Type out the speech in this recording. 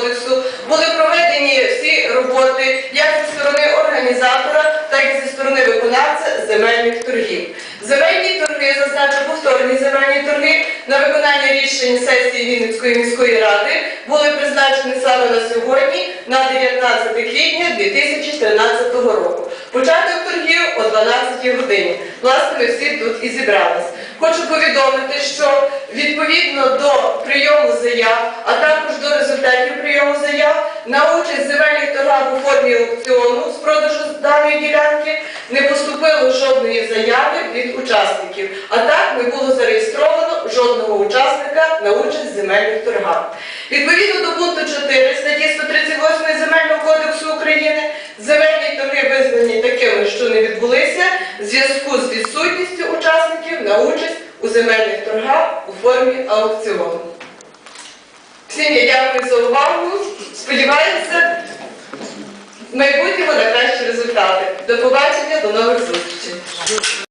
кодексу були проведені всі роботи як зі сторони організатора, так і зі сторони виконавця земельних торгів. Земельні торги, зазначу повторні земельні торги на виконання рішень сесії Вінницької міської ради були призначені саме на сьогодні, на 19 квітня 2013 року. Початок торгів о 12 годині. Власне, ми всі тут і зібрались. Хочу повідомити, що відповідно до прийому заяв, а також результатів прийому заяв, на участь земельних торгах у формі аукціону з продажу даної ділянки не поступило жодної заяви від учасників, а так не було зареєстровано жодного учасника на участь земельних торгах. Відповідно до пункту 4 статті 138 Земельного кодексу України, земельні торги визнані такими, що не відбулися, в зв'язку з відсутністю учасників на участь у земельних торгах у формі аукціону. Всім я дякую за увагу. Сподіваюся, в майбутньому на кращі результати. До побачення, до нових зустрічей.